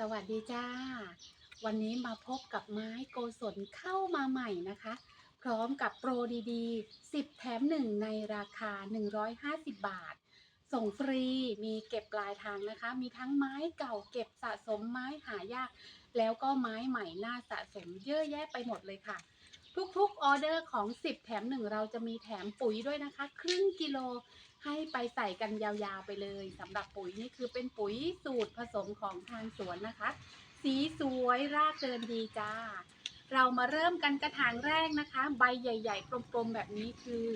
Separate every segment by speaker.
Speaker 1: สวัสดีจ้า วันนี้มาพบกับไม้โกศลเข้ามาใหม่นะคะ พร้อมกับโปรดีๆ 10 แถม 1 ในราคา 150 บาท ส่งฟรีมีเก็บปลายทางนะคะ มีทั้งไม้เก่าเก็บสะสมไม้หายาก แล้วก็ไม้ใหม่น่าสะสมเยอะแยะไปหมดเลยค่ะ ทุกๆออเดอร์ของ 10 แถม 1 เราจะมีแถมปุ๋ยด้วยนะคะ ครึ่งกิโล ให้ไปใส่กันยาวๆไปเลยสำหรับปุ๋ยนี่คือเป็นปุ๋ยสูตรผสมของทางสวนนะคะ สีสวยรากเดินดีจ้า เรามาเริ่มกันกระถางแรกนะคะ ใบใหญ่ ๆ กลมๆแบบนี้คือ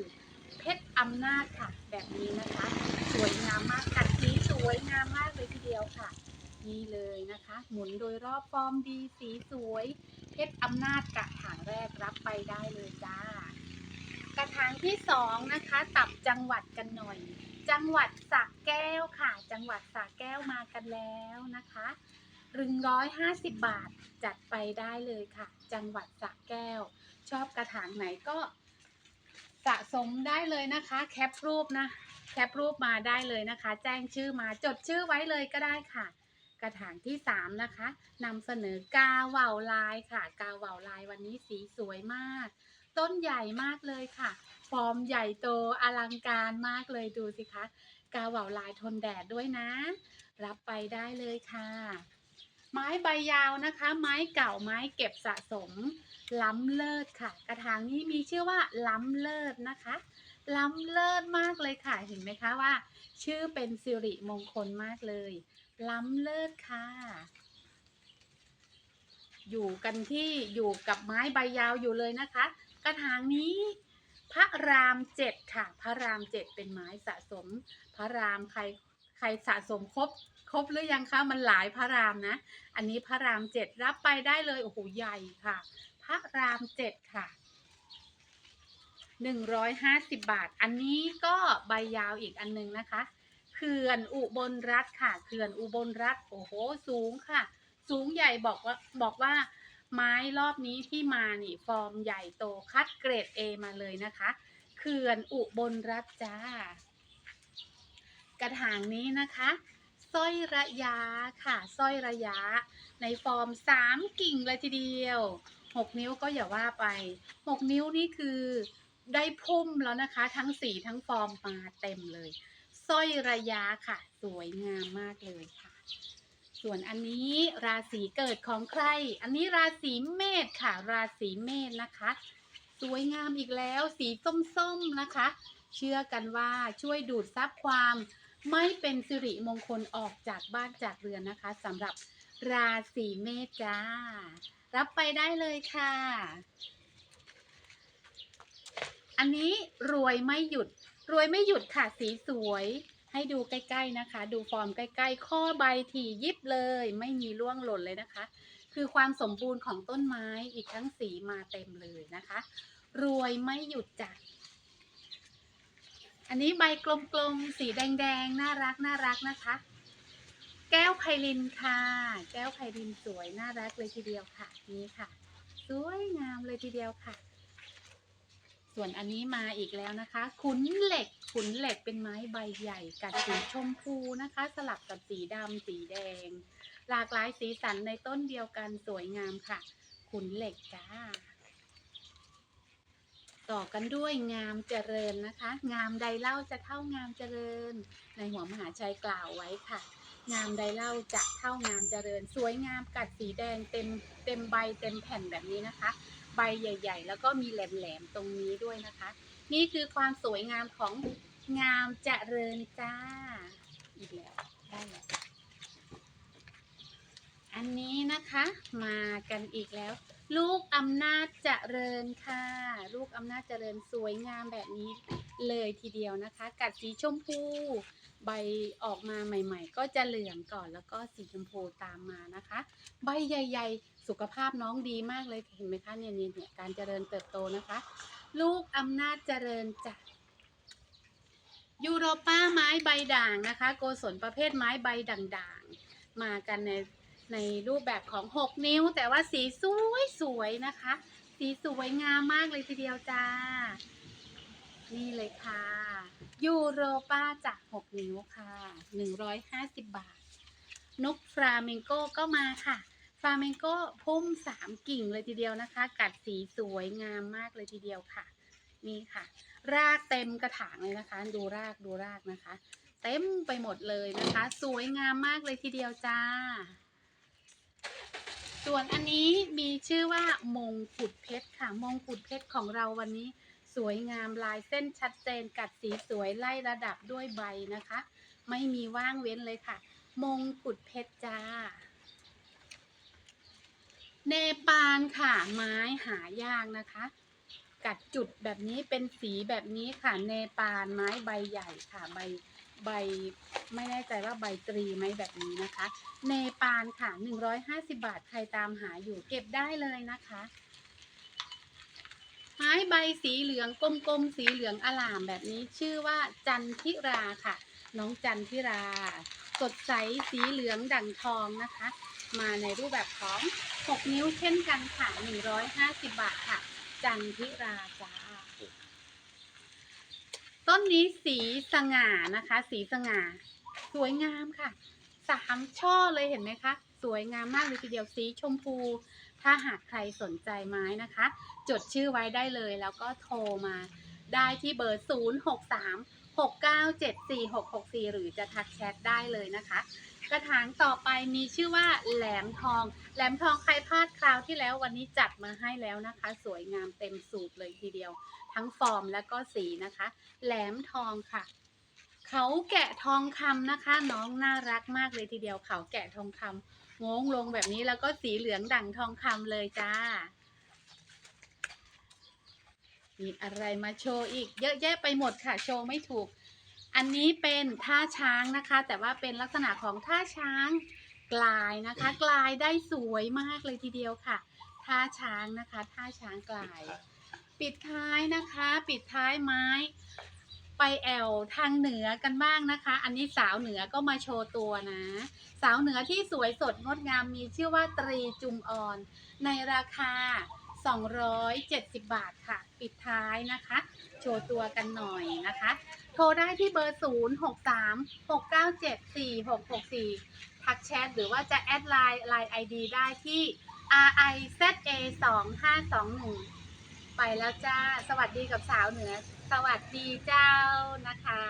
Speaker 1: เพชรอำนาจค่ะแบบนี้นะคะ สวยงามมากกัดสีสวยงามมากเลยทีเดียวค่ะนี่เลยนะคะ หมุนโดยรอบฟอร์มดีสีสวย เพชรอำนาจกระถางแรกรับไปได้เลยจ้า กระถางที่สองนะคะ ตับจังหวัดกันหน่อย จังหวัดสระแก้วค่ะ จังหวัดสระแก้วมากันแล้วนะคะรึงร้อยห้าสิบบาทจัดไปได้เลยค่ะ จังหวัดสระแก้ว ชอบกระถางไหนก็สะสมได้เลยนะคะ แคปรูปนะ แคปรูปมาได้เลยนะคะ แจ้งชื่อมาจดชื่อไว้เลยก็ได้ค่ะ กระถางที่สามนะคะนำเสนอกาเหว่าลายค่ะ กาเหว่าลายวันนี้สีสวยมาก ต้นใหญ่มากเลยค่ะ ฟอร์มใหญ่โตอลังการมากเลยดูสิคะ กาเหว่าลายทนแดดด้วยนะ รับไปได้เลยค่ะ ไม้ใบยาวนะคะ ไม้เก่าไม้เก็บสะสม ล้ำเลิศค่ะ กระถางนี้มีชื่อว่าล้ำเลิศนะคะล้ำเลิศมากเลยค่ะ เห็นไหมคะว่า ชื่อเป็นสิริมงคลมากเลย ล้ำเลิศค่ะ อยู่กันที่อยู่กับไม้ใบยาวอยู่เลยนะคะ กระถางนี้ พระรามเจ็ดค่ะ พระรามเจ็ดเป็นไม้สะสม พระรามใครใครสะสมครบครบหรือยังคะมันหลายพระรามนะ อันนี้พระรามเจ็ดรับไปได้เลยโอ้โหใหญ่ค่ะ พระรามเจ็ดค่ะหนึ่งร้อยห้าสิบบาท อันนี้ก็ใบยาวอีกอันหนึงนะคะเขื่อนอุบลรัฐค่ะเขื่อนอุบลรัฐโอ้โหสูงค่ะ สูงใหญ่บอกว่าบอกว่า ไม้รอบนี้ที่มานี่ฟอร์มใหญ่โตคัดเกรด A มาเลยนะคะเขื่อนอุบลรัฐจ้ากระถางนี้นะคะสร้อยระยะค่ะสร้อยระยะ ในฟอร์มสามกิ่งเลยทีเดียวหกนิ้วก็อย่าว่าไปหกนิ้วนี่คือได้พุ่มแล้วนะคะ ทั้งสีทั้งฟอร์มมาเต็มเลยสร้อยระยะค่ะ สวยงามมากเลยค่ะ ส่วนอันนี้ราศีเกิดของใคร อันนี้ราศีเมษค่ะ ราศีเมษนะคะ สวยงามอีกแล้ว สีส้มๆนะคะ เชื่อกันว่าช่วยดูดซับความ ไม่เป็นสิริมงคลออกจากบ้านจากเรือนนะคะสำหรับราศีเมษจ้า รับไปได้เลยค่ะ อันนี้รวยไม่หยุด รวยไม่หยุดค่ะ สีสวย ให้ดูใกล้ ๆนะคะ ดูฟอร์มใกล้ๆ ข้อใบถี่ยิบเลย ไม่มีร่วงหล่นเลยนะคะ คือความสมบูรณ์ของต้นไม้อีกทั้งสีมาเต็มเลยนะคะ รวยไม่หยุดจ้ะอันนี้ใบกลมๆ สีแดงๆ น่ารักน่ารักนะคะ แก้วไพลินค่ะ แก้วไพลินสวยน่ารักเลยทีเดียวค่ะ นี่ค่ะ สวยงามเลยทีเดียวค่ะ ส่วนอันนี้มาอีกแล้วนะคะ ขุนเหล็ก ขุนเหล็กเป็นไม้ใบใหญ่กัดสีชมพูนะคะ สลับกับสีดำสีแดง หลากหลายสีสันในต้นเดียวกันสวยงามค่ะ ขุนเหล็กจ้า ต่อกันด้วยงามเจริญนะคะ งามใดเล่าจะเท่างามเจริญ ในหัวมหาชัยกล่าวไว้ค่ะ งามใดเล่าจะเท่างามเจริญ สวยงามกัดสีแดงเต็มเต็มใบเต็มแผ่นแบบนี้นะคะ ใบใหญ่ ๆ แล้วก็มีแหลมๆตรงนี้ด้วยนะคะ นี่คือความสวยงามของงามเจริญจ้า อีกแล้วได้แล้วอันนี้นะคะมากันอีกแล้ว ลูกอำนาจเจริญค่ะ ลูกอำนาจเจริญสวยงามแบบนี้เลยทีเดียวนะคะ กัดสีชมพู ใบออกมาใหม่ ๆ ก็จะเหลืองก่อนแล้วก็สีชมพูตามมานะคะ ใบใหญ่ ๆ สุขภาพน้องดีมากเลยเห็นไหมคะเนี่ยเนี่ยการเจริญเติบโตนะคะ ลูกอำนาจเจริญจ้ะยูโรป้าไม้ใบด่างนะคะ โกศลประเภทไม้ใบด่างๆมากันใน ในรูปแบบของ 6 นิ้ว แต่ว่าสีสวยสวยนะคะ สีสวยงามมากเลยทีเดียวจ้า นี่เลยค่ะยูโรป้าจาก6 นิ้วค่ะ 150 บาท นกฟลาเมงโก้ก็มาค่ะฟลาเมงโก้พุ่มสามกิ่งเลยทีเดียวนะคะ กัดสีสวยงามมากเลยทีเดียวค่ะ นี่ค่ะ รากเต็มกระถางเลยนะคะ ดูรากดูรากนะคะ เต็มไปหมดเลยนะคะ สวยงามมากเลยทีเดียวจ้า ส่วนอันนี้มีชื่อว่ามงกุฎเพชรค่ะ มงกุฎเพชรของเราวันนี้สวยงามลายเส้นชัดเจนกัดสีสวยไล่ระดับด้วยใบนะคะ ไม่มีว่างเว้นเลยค่ะ มงกุฎเพชรจ้า เนปาลค่ะ ไม้หายากนะคะ กัดจุดแบบนี้เป็นสีแบบนี้ค่ะ เนปาลไม้ใบใหญ่ค่ะใบ ใบไม่แน่ใจว่าใบตรีไหมแบบนี้นะคะ เนปาลค่ะ 150 บาทใครตามหาอยู่เก็บได้เลยนะคะ ไม้ใบสีเหลืองกลมๆสีเหลืองอลามแบบนี้ชื่อว่าจันทิราค่ะ น้องจันทิรา สดใสสีเหลืองดั่งทองนะคะ มาในรูปแบบของ 6 นิ้วเช่นกันค่ะ 150 บาทค่ะ จันทิราจ้า ต้นนี้สีสง่านะคะ สีสง่า สวยงามค่ะสามช่อเลยเห็นไหมคะสวยงามมากเลยทีเดียวสีชมพู ถ้าหากใครสนใจไม้นะคะ จดชื่อไว้ได้เลยแล้วก็โทรมาได้ที่เบอร์ 0 6 3 6 9 7 4 6 6 4 หรือจะทักแชทได้เลยนะคะ กระถางต่อไปมีชื่อว่าแหลมทอง แหลมทองใครพลาดคราวที่แล้ววันนี้จัดมาให้แล้วนะคะ สวยงามเต็มสูตรเลยทีเดียว ทั้งฟอร์มและก็สีนะคะ แหลมทองค่ะ เขาแกะทองคำนะคะ น้องน่ารักมากเลยทีเดียวเขาแกะทองคำงงลงแบบนี้แล้วก็สีเหลืองดั่งทองคำเลยจ้า มีอะไรมาโชว์อีก เยอะแยะไปหมดค่ะ โชว์ไม่ถูก อันนี้เป็นท่าช้างนะคะ แต่ว่าเป็นลักษณะของท่าช้างกลายนะคะ กลายได้สวยมากเลยทีเดียวค่ะ ท่าช้างนะคะท่าช้างกลาย ปิดท้ายนะคะ ปิดท้ายไม้ ไปแอวทางเหนือกันบ้างนะคะ อันนี้สาวเหนือก็มาโชว์ตัวนะ สาวเหนือที่สวยสดงดงามมีชื่อว่าตรีจุมออนในราคา 270 บาทค่ะ ปิดท้ายนะคะ โชว์ตัวกันหน่อยนะคะ โทรได้ที่เบอร์ 0 6 3 6 9 7 4 6 6 4 ทักแชทหรือว่าจะแอดไลน์ไลน์ ID ได้ที่ R I Z A 2 5 2 1 ไปแล้วจ้า สวัสดีกับสาวเหนือ สวัสดีเจ้านะคะ